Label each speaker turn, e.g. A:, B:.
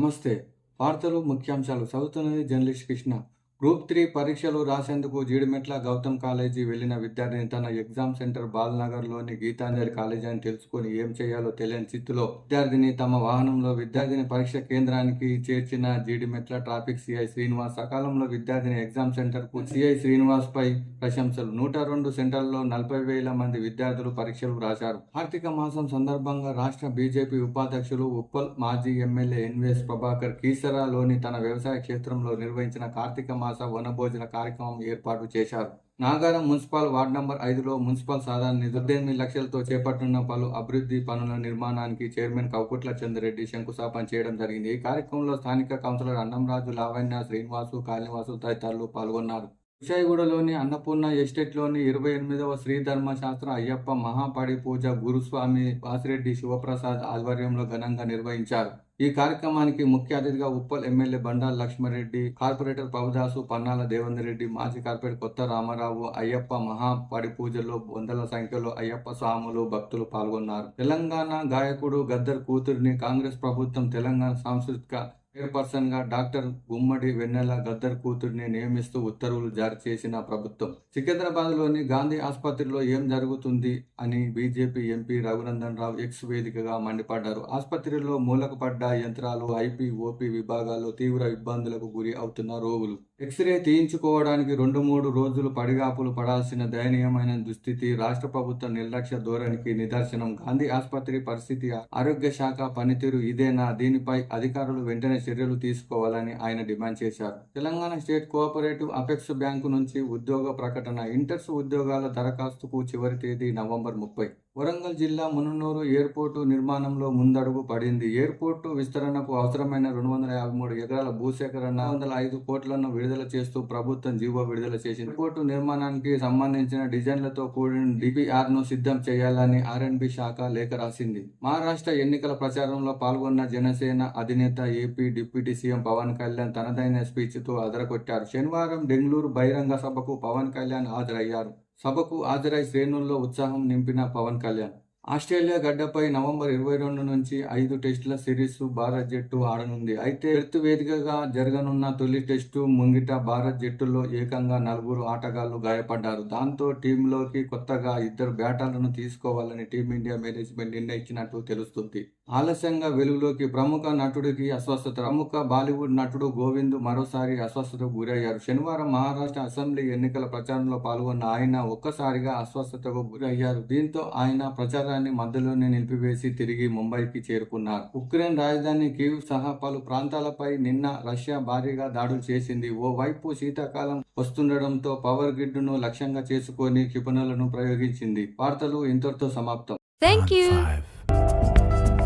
A: నమస్తే. వార్తలు ముఖ్యాంశాలు చదువుతున్నది జర్నలిస్ట్ కృష్ణ. గ్రూప్ త్రీ పరీక్షలు రాసేందుకు జీడిమెట్ల గౌతమ్ కాలేజీ వెళ్ళిన విద్యార్థిని తన ఎగ్జామ్ సెంటర్ బాలనగర్లోని గీతాంజలి కాలేజీ అని తెలుసుకొని ఏం చేయాలో తెలియని స్థితిలో విద్యార్థిని తమ వాహనంలో విద్యార్థిని పరీక్ష కేంద్రానికి చేర్చిన జీడిమెట్ల ట్రాఫిక్ సిఐ శ్రీనివాస్. సకాలంలో విద్యార్థిని ఎగ్జామ్ సెంటర్కు సిఐ శ్రీనివాస్ పై ప్రశంసలు. నూట రెండు సెంటర్లలో నలభై వేల మంది విద్యార్థులు పరీక్షలు రాశారు. కార్తీక మాసం సందర్భంగా రాష్ట్ర బీజేపీ ఉపాధ్యక్షులు ఉప్పల్ మాజీ ఎమ్మెల్యే ఎన్వీఎస్ ప్రభాకర్ కీసరాలోని తన వ్యవసాయ క్షేత్రంలో నిర్వహించిన కార్తీక మాసం వనభోజన కార్యక్రమం ఏర్పాటు చేశారు. నాగారం మున్సిపల్ వార్డు నంబర్ ఐదులో మున్సిపల్ సాధారణ నిధులు పద్దెనిమిది లక్షలతో చేపట్టున్న పలు అభివృద్ధి పనుల నిర్మాణానికి చైర్మన్ కౌకుట్ల చంద్రెడ్డి శంకుస్థాపన చేయడం జరిగింది. ఈ కార్యక్రమంలో స్థానిక కౌన్సిలర్ అన్నంరాజు లావణ్య శ్రీనివాసు కాళినివాసు తదితరులు పాల్గొన్నారు. కుషాయిగూడలోని అన్నపూర్ణ ఎస్టేట్లోని ఇరవై ఎనిమిదవ శ్రీ ధర్మశాస్త్ర అయ్యప్ప మహాపడి పూజ గురుస్వామి వాసిరెడ్డి శివప్రసాద్ ఆధ్వర్యంలో ఘనంగా నిర్వహించారు. ఈ కార్యక్రమానికి ముఖ్య అతిథిగా ఉప్పల్ ఎమ్మెల్యే బండారు లక్ష్మారెడ్డి కార్పొరేటర్ ప్రభుదాసు పన్నాల దేవేందర్ రెడ్డి మాజీ కార్పొరేటర్ కొత్త రామారావు అయ్యప్ప మహాపడి పూజలో వందల సంఖ్యలో అయ్యప్ప స్వాములు భక్తులు పాల్గొన్నారు. తెలంగాణ గాయకుడు గద్దర్ కూతురిని కాంగ్రెస్ ప్రభుత్వం తెలంగాణ సాంస్కృతిక చైర్పర్సన్గా డాక్టర్ గుమ్మడి వెన్నెల గద్దర్ కూతురిని నియమిస్తూ ఉత్తర్వులు జారీ చేసిన ప్రభుత్వం. సికింద్రాబాద్లోని గాంధీ ఆసుపత్రిలో ఏం జరుగుతుంది అని BJP MP Raghunandan Rao X వేదికగా మండిపడ్డారు. ఆసుపత్రిలో మూలకపడ్డ యంత్రాలు ఐపీ ఓపీ విభాగాల్లో తీవ్ర ఇబ్బందులకు గురి అవుతున్న రోగులు. ఎక్స్రే తీయించుకోవడానికి రెండు మూడు రోజులు పడిగాపులు పడాల్సిన దయనీయమైన దుస్థితి రాష్ట్ర ప్రభుత్వ నిర్లక్ష్య ధోరణికి నిదర్శనం. గాంధీ ఆసుపత్రి పరిస్థితి ఆరోగ్య శాఖ పనితీరు ఇదేనా? దీనిపై అధికారులు వెంటనే చర్యలు తీసుకోవాలని ఆయన డిమాండ్ చేశారు. Telangana state cooperative apex bank నుంచి ఉద్యోగ ప్రకటన ఇంటర్స్ ఉద్యోగాల దరఖాస్తుకు చివరి తేదీ నవంబర్ ముప్పై. వరంగల్ జిల్లా మునునూరు ఎయిర్పోర్టు నిర్మాణంలో ముందడుగు పడింది. ఎయిర్పోర్టు విస్తరణకు అవసరమైన రెండు వందల యాభై మూడు ఎకరాల భూసేకరణ వందల ఐదు కోట్లను విడుదల చేస్తూ ప్రభుత్వం జీవో విడుదల చేసింది. ఎయిర్పోర్టు నిర్మాణానికి సంబంధించిన డిజైన్లతో కూడిన డిపిఆర్ను సిద్ధం చేయాలని ఆర్ఎన్బి శాఖ లేఖ రాసింది. మహారాష్ట్ర ఎన్నికల ప్రచారంలో పాల్గొన్న జనసేన అధినేత AP deputy CM Pawan Kalyan తనదైన స్పీచ్తో అదరగొట్టారు. శనివారం బెంగళూరు బహిరంగ సభకు పవన్ కళ్యాణ్ హాజరయ్యారు. సభకు హాజరై శ్రేణుల్లో ఉత్సాహం నింపిన పవన్ కళ్యాణ్ ఆస్ట్రేలియా గడ్డపై నవంబర్ ఇరవై రెండు నుంచి ఐదు టెస్టుల సిరీస్ భారత్ జట్టు ఆడనుంది. అయితే ఎర్త్ వేదికగా జరగనున్న తొలి టెస్టు ముంగిట భారత్ జట్టులో ఏకంగా నలుగురు ఆటగాళ్ళు గాయపడ్డారు. దాంతో టీంలోకి కొత్తగా ఇద్దరు బ్యాటర్లను తీసుకోవాలని టీమిండియా మేనేజ్మెంట్ నిర్ణయించినట్టు తెలుస్తుంది. ఆలస్యంగా వెలుగులోకి ప్రముఖ నటుడికి అస్వస్థత. ప్రముఖ బాలీవుడ్ నటుడు గోవింద్ మరోసారి అస్వస్థతకు గురయ్యారు. శనివారం మహారాష్ట్ర అసెంబ్లీ ఎన్నికల ప్రచారంలో పాల్గొన్న ఆయన ఒక్కసారిగా అస్వస్థతకు గురయ్యారు. దీంతో ఆయన ప్రచారాన్ని మధ్యలోనే నిలిపివేసి తిరిగి ముంబైకి చేరుకున్నారు ఉక్రెయిన్ రాజధాని కీవ్ సహా పలు ప్రాంతాలపై నిన్న రష్యా భారీగా దాడులు చేసింది ఓ వైపు శీతాకాలం వస్తుండటంతో పవర్ గ్రిడ్ను లక్ష్యంగా చేసుకొని క్షిపణులను ప్రయోగించింది వార్తలు ఇంతటితో సమాప్తం
B: Thank you.
C: Five.